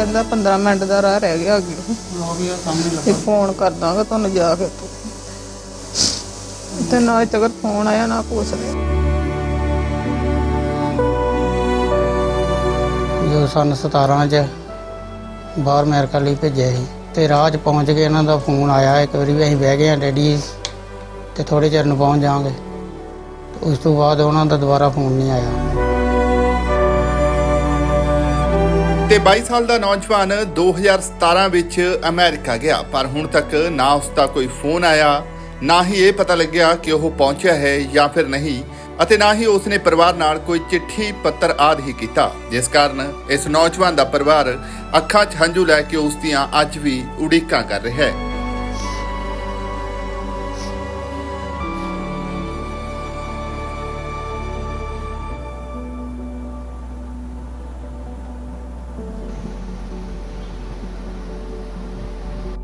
ਕਹਿੰਦਾ 15 ਮਿੰਟ ਦਾ ਰਾਹ ਰਹਿ ਗਿਆ ਅੱਗੇ। ਤੇ ਫੋਨ ਕਰ ਦਾਂਗਾ ਤੁਹਾਨੂੰ ਜਾ ਕੇ ਤੂੰ ਤੇ ਨਾ ਤੱਕ ਫੋਨ ਆਇਆ ਨਾ ਕੁਛ ਨਹੀਂ ਜੋ ਸਨ 17 ਚ ਬਾਹਰ ਅਮਰੀਕਾ ਲਈ ਭੇਜਿਆ ਸੀ ਤੇ ਰਾਹ 'ਚ ਪਹੁੰਚ ਕੇ ਇਹਨਾਂ ਦਾ ਫੋਨ ਆਇਆ ਇੱਕ ਵਾਰੀ ਵੀ ਅਸੀਂ ਬਹਿ ਗਏ ਆ ਡੈਡੀ ਤੇ ਥੋੜੇ ਚਿਰ ਨੂੰ ਪਹੁੰਚ ਜਾਵਾਂਗੇ। ਉਸ ਤੋਂ ਬਾਅਦ ਉਹਨਾਂ ਦਾ ਦੁਬਾਰਾ ਫੋਨ ਨਹੀਂ ਆਇਆ। ਤੇ 22 ਸਾਲ ਦਾ ਨੌਜਵਾਨ 2017 ਵਿੱਚ ਅਮਰੀਕਾ ਗਿਆ। ਪਰ ਹੁਣ ਤੱਕ ਨਾ ਉਸ ਦਾ ਕੋਈ ਫੋਨ ਆਇਆ, ਨਾ ਹੀ ਇਹ ਪਤਾ ਲੱਗਿਆ ਕਿ ਉਹ ਪਹੁੰਚਿਆ ਹੈ ਜਾਂ ਫਿਰ ਨਹੀਂ, ਅਤੇ ਨਾ ਹੀ ਉਸ ਨੇ ਪਰਿਵਾਰ ਨਾਲ ਕੋਈ ਚਿੱਠੀ, ਪੱਤਰ ਆਦਿ ਹੀ ਕੀਤਾ। ਜਿਸ ਕਾਰਨ ਇਸ ਨੌਜਵਾਨ ਦਾ ਪਰਿਵਾਰ ਅੱਖਾਂ 'ਚ ਹੰਝੂ ਲੈ ਕੇ ਉਸ ਦੀਆਂ ਅੱਜ ਵੀ ਉਡੀਕਾਂ ਕਰ ਰਿਹਾ ਹੈ।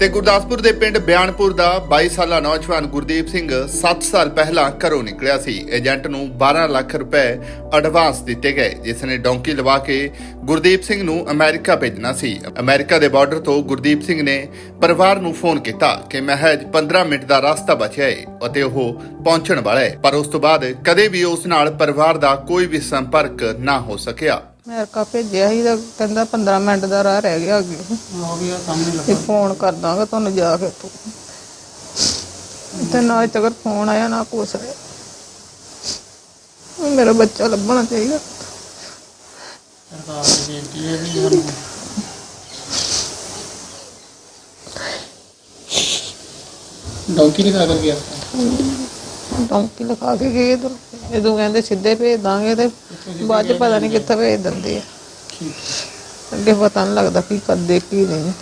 ਤੇ ਗੁਰਦਾਸਪੁਰ ਦੇ ਪਿੰਡ ਬਿਆਨਪੁਰ ਦਾ 22 ਸਾਲਾ ਨੌਜਵਾਨ ਗੁਰਦੀਪ ਸਿੰਘ 7 ਸਾਲ ਪਹਿਲਾਂ ਘਰੋਂ ਨਿਕਲਿਆ ਸੀ। ਏਜੰਟ ਨੂੰ 12 ਲੱਖ ਰੁਪਏ ਐਡਵਾਂਸ ਦਿੱਤੇ ਗਏ, ਜਿਸ ਨੇ ਡੌਂਕੀ ਲਵਾ ਕੇ ਗੁਰਦੀਪ ਸਿੰਘ ਨੂੰ ਅਮਰੀਕਾ ਭੇਜਣਾ ਸੀ। ਅਮਰੀਕਾ ਦੇ ਬਾਰਡਰ ਤੋਂ ਗੁਰਦੀਪ ਸਿੰਘ ਨੇ ਪਰਿਵਾਰ ਨੂੰ ਫੋਨ ਕੀਤਾ ਕਿ ਮਹਿਜ 15 ਮਿੰਟ ਦਾ ਰਸਤਾ ਬਚਿਆ ਹੈ ਅਤੇ ਉਹ ਪਹੁੰਚਣ ਵਾਲਾ ਹੈ ਪਰ ਉਸ ਤੋਂ ਬਾਅਦ ਕਦੇ ਵੀ ਉਸ ਨਾਲ ਪਰਿਵਾਰ ਦਾ ਕੋਈ ਵੀ ਸੰਪਰਕ ਨਾ ਹੋ ਸਕਿਆ। ਅਮਰੀਕਾ ਭੇਜਿਆ ਸੀ ਤਾਂ ਕਹਿੰਦਾ 15 ਮਿੰਟ ਦਾ ਰਾਹ ਰਹਿ ਗਿਆ ਅੱਗੇ। ਤੇ ਫੋਨ ਕਰ ਦਾਂਗਾ ਤੁਹਾਨੂੰ ਜਾ ਕੇ ਤੂੰ ਤੇ ਨਾ ਤੱਕ ਫੋਨ ਆਇਆ ਨਾ ਕੁਛ ਨਹੀਂ ਮੇਰਾ ਬੱਚਾ ਲੱਭਣਾ ਚਾਹੀਦਾ। ਸਰਕਾਰ ਦੀ ਬੇਨਤੀ ਹੈ ਵੀ ਸਾਨੂੰ ਡੌਂਕੀ ਨਹੀਂ ਕਰ ਗਿਆ ਡੌਂਕੀ ਲਿਖਾ ਕੇ ਗਏ ਇਧਰ। ਜਦੋਂ ਕਹਿੰਦੇ ਸਿੱਧੇ ਭੇਜ ਦਾਂਗੇ ਤੇ ਬਾਅਦ ਚ ਪਤਾ ਨਹੀਂ ਕਿੱਥੇ ਭੇਜ ਦਿੰਦੇ ਆ। ਅੱਗੇ ਪਤਾ ਨਹੀਂ ਲੱਗਦਾ ਕੀ ਕਰਦੇ ਕੀ ਨਹੀਂ।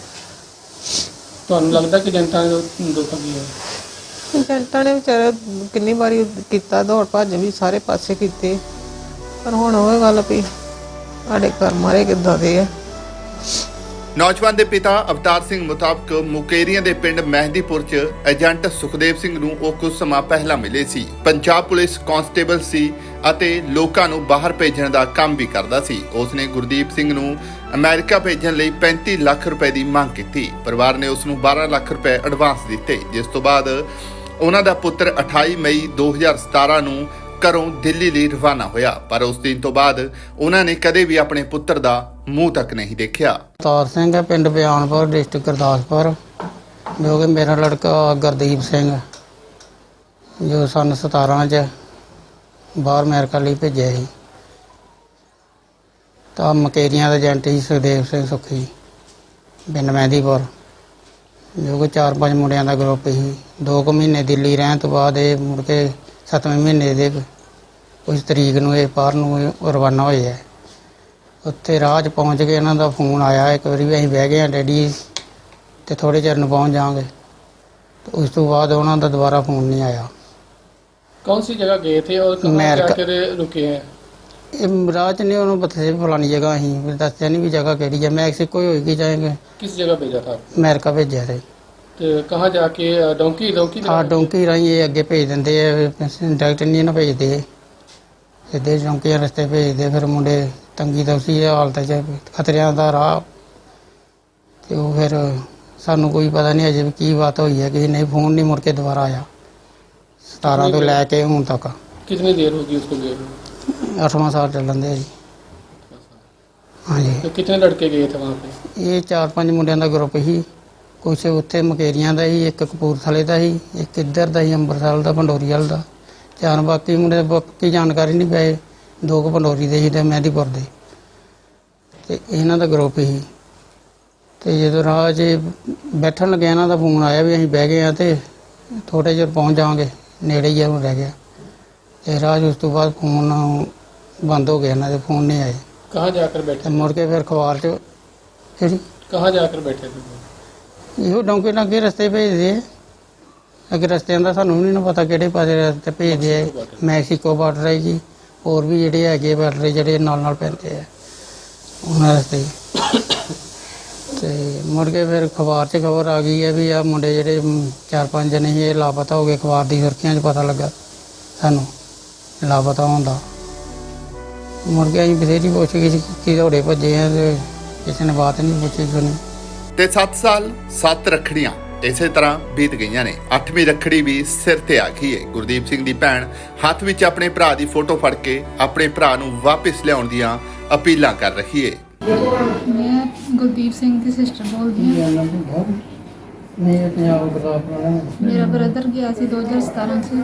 ਤੁਹਾਨੂੰ ਲੱਗਦਾ ਕਿ ਜਨਤਾ ਨੂੰ ਦੁੱਖ ਕੀ ਹੈ? ਏਜੰਟਾਂ ਨੇ ਵਿਚਾਰੇ ਕਿੰਨੀ ਵਾਰੀ ਕੀਤਾ ਦੌੜ ਭੱਜ ਵੀ ਸਾਰੇ ਪਾਸੇ ਕੀਤੇ। ਪਰ ਹੁਣ ਉਹ ਗੱਲ ਵੀ ਸਾਡੇ ਘਰ ਮਾਰੇ ਕਿੱਦਾਂ ਦੇ ਆ। ਨੌਜਵਾਨ ਦੇ ਪਿਤਾ ਅਵਤਾਰ ਸਿੰਘ ਮੁਤਾਬਕ ਮੁਕੇਰੀਆਂ ਦੇ ਪਿੰਡ ਮਹਿੰਦੀਪੁਰ 'ਚ ਏਜੰਟ ਸੁਖਦੇਵ ਸਿੰਘ ਨੂੰ ਉਹ ਕੁਝ ਸਮਾਂ ਪਹਿਲਾਂ ਮਿਲੇ ਸੀ। ਪੰਜਾਬ ਪੁਲਿਸ ਕਾਂਸਟੇਬਲ ਸੀ ਅਤੇ ਲੋਕਾਂ ਨੂੰ ਬਾਹਰ ਭੇਜਣ ਦਾ ਕੰਮ ਵੀ ਕਰਦਾ ਸੀ। ਉਸਨੇ ਗੁਰਦੀਪ ਸਿੰਘ ਨੂੰ ਅਮਰੀਕਾ ਭੇਜਣ ਲਈ 35 ਲੱਖ ਰੁਪਏ ਦੀ ਮੰਗ ਕੀਤੀ। ਪਰਿਵਾਰ ਨੇ ਉਸ ਨੂੰ 12 ਲੱਖ ਰੁਪਏ ਐਡਵਾਂਸ ਦਿੱਤੇ, ਜਿਸ ਤੋਂ ਬਾਅਦ ਉਹਨਾਂ ਦਾ ਪੁੱਤਰ 28 ਮਈ 2017 ਨੂੰ ਘਰੋਂ ਦਿੱਲੀ ਲਈ ਰਵਾਨਾ ਹੋਇਆ, ਪਰ ਉਸ ਦਿਨ ਤੋਂ ਬਾਅਦ ਉਹਨਾਂ ਨੇ ਕਦੇ ਵੀ ਆਪਣੇ ਪੁੱਤਰ ਦਾ ਮੂੰਹ ਤੱਕ ਨਹੀਂ ਦੇਖਿਆ। ਤਾਰ ਸਿੰਘ ਹੈ, ਪਿੰਡ ਬਿਆਨਪੁਰ, ਡਿਸਟ੍ਰਿਕਟ ਗੁਰਦਾਸਪੁਰ, ਜੋ ਕਿ ਮੇਰਾ ਲੜਕਾ ਗੁਰਦੀਪ ਸਿੰਘ ਜੋ ਸਨ 17 ਚ ਬਾਹਰ ਅਮਰੀਕਾ ਲਈ ਭੇਜਿਆ ਸੀ। ਤਾਂ ਮਕੇਰੀਆਂ ਦਾ ਏਜੰਟ ਸੀ ਸੁਖਦੇਵ ਸਿੰਘ ਸੁਖੀ, ਪਿੰਡ ਮਹਿੰਦੀਪੁਰ, ਜੋ ਕਿ ਚਾਰ ਪੰਜ ਮੁੰਡਿਆਂ ਦਾ ਗਰੁੱਪ ਸੀ। ਦੋ ਕੁ ਮਹੀਨੇ ਦਿੱਲੀ ਰਹਿਣ ਤੋਂ ਬਾਅਦ ਇਹ ਮੁੜ ਕੇ 7ਵੇਂ ਮਹੀਨੇ ਦੇ ਉਸ ਤਰੀਕ ਨੂੰ ਇਹ ਬਾਹਰ ਨੂੰ ਰਵਾਨਾ ਹੋਏ ਹੈ ਉੱਥੇ ਰਾਹ 'ਚ ਪਹੁੰਚ ਕੇ ਇਹਨਾਂ ਦਾ ਫੋਨ ਆਇਆ ਇੱਕ ਵਾਰੀ ਵੀ ਅਸੀਂ ਬਹਿ ਗਏ ਆ ਡੈਡੀ ਤੇ ਥੋੜੇ ਚਿਰ ਨੂੰ ਪਹੁੰਚ ਜਾਵਾਂਗੇ ਤੇ ਉਸ ਤੋਂ ਬਾਅਦ ਉਹਨਾਂ ਦਾ ਦੁਬਾਰਾ ਫੋਨ ਨਹੀਂ ਆਇਆ कौन सी जगह गए थे और कहाँ अमेरिका। जाकर रुके हैं ਇਹ ਰਾਹ 'ਚ ਨਹੀਂ ਉਹਨੂੰ ਬਥੇ ਫਲਾਣੀ ਜਗ੍ਹਾ ਅਸੀਂ ਵੀ ਦੱਸਿਆ ਨਹੀਂ ਵੀ ਜਗ੍ਹਾ ਕਿਹੜੀ ਹੈ ਮੈਕਸੀਕੋ ਹੀ ਹੋਏਗੀ ਜਾਏਗੇ किस जगह भेजा था ਅਮਰੀਕਾ ਭੇਜਿਆ ਤੇ तो कहाँ जाके डोंकी डोंकी ਆ ਡੋਂਕੀ ਰਾਹੀਂ ਇਹ ਅੱਗੇ ਭੇਜ ਦਿੰਦੇ ਆ ਡਾਇਰੈਕਟ ਨਹੀਂ ਨਾ ਭੇਜਦੇ ਸਿੱਧੇ ਡੋਂਕੀ ਰਸਤੇ ਭੇਜਦੇ ਫਿਰ ਮੁੰਡੇ ਤੰਗੀ ਤੌਸੀ ਹਾਲਤ 'ਚ ਖਤਰਿਆਂ ਦਾ ਰਾਹ ਤੇ ਉਹ ਫਿਰ ਸਾਨੂੰ ਕੋਈ ਪਤਾ ਨਹੀਂ ਅਜੇ ਵੀ ਕੀ ਬਾਤ ਹੋਈ ਹੈ ਕਿ ਨਹੀਂ ਫੋਨ ਨਹੀਂ ਮੁੜ ਕੇ ਦੁਬਾਰਾ ਆਇਆ 17 ਤੋਂ ਲੈ ਕੇ ਹੁਣ ਤੱਕ कितनी देर होगी उसको गए हुए? 8ਵਾਂ ਸਾਲ ਚੱਲਣ ਦੇ ਜੀ ਹਾਂਜੀ तो कितने लड़के गए थे वहाँ पे ਇਹ ਚਾਰ ਪੰਜ ਮੁੰਡਿਆਂ ਦਾ ਗਰੁੱਪ ਸੀ ਕੁਛ ਉੱਥੇ ਮਕੇਰੀਆਂ ਦਾ ਸੀ ਇੱਕ ਕਪੂਰਥਲੇ ਦਾ ਸੀ ਇੱਕ ਇੱਧਰ ਦਾ ਸੀ ਅੰਮ੍ਰਿਤਸਰ ਦਾ ਪੰਡੋਰੀ ਵਾਲ ਦਾ ਚਾਰ ਬਾਕੀ ਮੁੰਡੇ ਬਾਕੀ ਜਾਣਕਾਰੀ ਨਹੀਂ ਪਏ ਦੋ ਕੁ ਪੰਡੋਰੀ ਦੇ ਸੀ ਤੇ ਮਹਿੰਦੀਪੁਰ ਦੇ ਤੇ ਇਹਨਾਂ ਦਾ ਗਰੁੱਪ ਸੀ ਤੇ ਜਦੋਂ ਰਾਹ 'ਚ ਬੈਠਣ ਲੱਗਿਆ ਇਹਨਾਂ ਦਾ ਫੋਨ ਆਇਆ ਵੀ ਅਸੀਂ ਬਹਿ ਗਏ ਆ ਤੇ ਥੋੜੇ ਜਿਹਾ ਪਹੁੰਚ ਜਾਵਾਂਗੇ ਨੇੜੇ ਹੀ ਆ ਹੁਣ ਰਹਿ ਗਿਆ ਤੇ ਰਾਹ 'ਚ ਉਸ ਤੋਂ ਬਾਅਦ ਫੋਨ ਬੰਦ ਹੋ ਗਿਆ ਇਹਨਾਂ ਦੇ ਫੋਨ ਨਹੀਂ ਆਏ कहाँ जाकर ਤੇ बैठे ਮੁੜ ਕੇ ਫਿਰ ਅਖਬਾਰ 'ਚ ਜਿਹੜੀ कहाँ जाकर बैठे थे वो? ਇਹੋ ਡੌਂਕੇ ਨਾਲ ਅੱਗੇ ਰਸਤੇ ਭੇਜਦੇ ਆ ਅੱਗੇ ਰਸਤਿਆਂ ਦਾ ਸਾਨੂੰ ਵੀ ਨਹੀਂ ਪਤਾ ਕਿਹੜੇ ਪਾਸੇ ਰਸਤੇ ਭੇਜਦੇ ਆ, ਮੈਕਸੀਕੋ ਬਾਰਡਰ ਹੈ ਜੀ, ਹੋਰ ਵੀ ਜਿਹੜੇ ਹੈਗੇ ਬਾਰਡਰ ਜਿਹੜੇ ਨਾਲ ਨਾਲ ਪੈਂਦੇ ਆ, ਉਹਨਾਂ ਰਸਤੇ ਤੇ ਮੁੜ ਕੇ ਫਿਰ ਅਖਬਾਰ 'ਚ ਖਬਰ ਆ ਗਈ ਹੈ ਵੀ ਆ ਮੁੰਡੇ ਜਿਹੜੇ ਚਾਰ ਪੰਜ ਜਣੇ ਸੀ, ਇਹ ਲਾਪਤਾ ਹੋ ਗਏ, ਅਖਬਾਰ ਦੀ ਸੁਰਖੀਆਂ 'ਚ ਪਤਾ ਲੱਗਾ ਸਾਨੂੰ, ਲਾਪਤਾ ਹੁੰਦਾ ਮੁੜ ਕੇ ਅਸੀਂ ਬਥੇਰੀ ਪੁੱਛ ਕਿ ਦੌੜੇ ਭੱਜੇ ਆ ਤੇ ਕਿਸੇ ਨੇ ਬਾਤ ਨਹੀਂ ਪੁੱਛੀ ਕੋਈ ਤੇ 7 ਸਾਲ 7 ਰੱਖੜੀਆਂ। ਇਸੇ ਤਰ੍ਹਾਂ ਬੀਤ ਗਈਆਂ ਨੇ। 8ਵੀਂ ਰੱਖੜੀ ਵੀ ਸਿਰ ਤੇ ਆ ਗਈ ਹੈ ਗੁਰਦੀਪ ਸਿੰਘ ਦੀ ਭੈਣ ਹੱਥ ਵਿੱਚ ਆਪਣੇ ਭਰਾ ਦੀ ਫੋਟੋ ਫੜ ਕੇ ਆਪਣੇ ਭਰਾ ਨੂੰ ਵਾਪਸ ਲਿਆਉਣ ਦੀਆਂ ਅਪੀਲਾਂ ਕਰ ਰਹੀ ਹੈ ਮੈਂ ਗੁਰਦੀਪ ਸਿੰਘ ਦੀ ਸਿਸਟਰ ਬੋਲਦੀ ਹਾਂ। ਨਹੀਂ ਪੰਜਾਬ ਦਾ ਆਪਣਾ ਮੇਰਾ ਬ੍ਰਦਰ ਗਿਆ ਸੀ 2017 ਚ।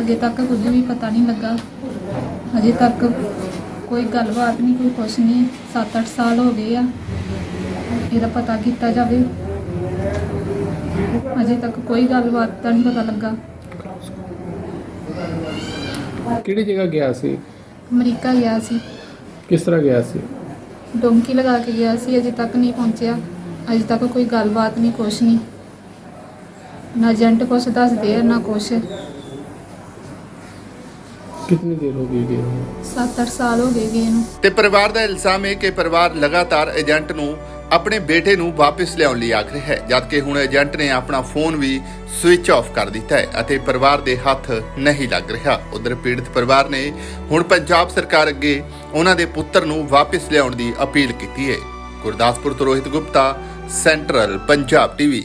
ਅਜੇ ਤੱਕ ਕੁਝ ਵੀ ਪਤਾ ਨਹੀਂ ਲੱਗਾ। ਅਜੇ ਤੱਕ ਕੋਈ ਗੱਲਬਾਤ ਨਹੀਂ ਕੋਈ ਕੁਛ ਨਹੀਂ। 7-8 ਸਾਲ ਹੋ ਗਏ ਆ। ਇਹਦਾ ਪਤਾ ਕੀਤਾ ਜਾਵੇ। ਅਜੇ ਤੱਕ ਕੋਈ ਗੱਲਬਾਤ ਦਾ ਨਹੀਂ ਪਤਾ ਲੱਗਾ। ਕਿਹੜੀ ਜਗ੍ਹਾ ਗਿਆ ਸੀ? ਅਮਰੀਕਾ ਗਿਆ ਸੀ। ਕਿਸ ਤਰ੍ਹਾਂ ਗਿਆ ਸੀ? ਡੋਂਕੀ ਲਗਾ ਕੇ ਗਿਆ ਸੀ ਅਜੇ ਤੱਕ ਨਹੀਂ ਪਹੁੰਚਿਆ। ਅਜੇ ਤੱਕ ਕੋਈ ਗੱਲਬਾਤ ਨਹੀਂ ਕੁਛ ਨਹੀਂ। ਨਾ ਏਜੰਟ ਕੁਛ ਦੱਸਦੇ ਆ ਨਾ ਕੁਛ। ਕਿੰਨੀ ਦੇਰ ਹੋ ਗਈ ਗਏ ਹੋਏ? 7-8 ਸਾਲ ਹੋ ਗਏ ਗਏ ਨੂੰ। ਤੇ ਪਰਿਵਾਰ ਦਾ ਇਲਜ਼ਾਮ ਹੈ ਕਿ ਪਰਿਵਾਰ ਲਗਾਤਾਰ ਏਜੰਟ ਨੂੰ ਆਪਣੇ ਬੇਟੇ ਨੂੰ ਵਾਪਸ ਲਿਆਉਣ ਲਈ ਆਖ ਰਿਹਾ ਹੈ ਜਦਕਿ ਹੁਣ ਏਜੰਟ ਨੇ ਆਪਣਾ ਫੋਨ ਵੀ ਸਵਿਚ ਆਫ ਕਰ ਦਿੱਤਾ ਹੈ ਅਤੇ ਪਰਿਵਾਰ ਦੇ ਹੱਥ ਨਹੀਂ ਲੱਗ ਰਿਹਾ। ਉਧਰ ਪੀੜਤ ਪਰਿਵਾਰ ਨੇ ਹੁਣ ਪੰਜਾਬ ਸਰਕਾਰ ਅੱਗੇ ਉਹਨਾਂ ਦੇ ਪੁੱਤਰ ਨੂੰ ਵਾਪਸ ਲਿਆਉਣ ਦੀ ਅਪੀਲ ਕੀਤੀ ਹੈ। ਗੁਰਦਾਸਪੁਰ ਤੋਂ ਰੋਹਿਤ ਗੁਪਤਾ ਸੈਂਟਰਲ ਪੰਜਾਬ ਟੀਵੀ।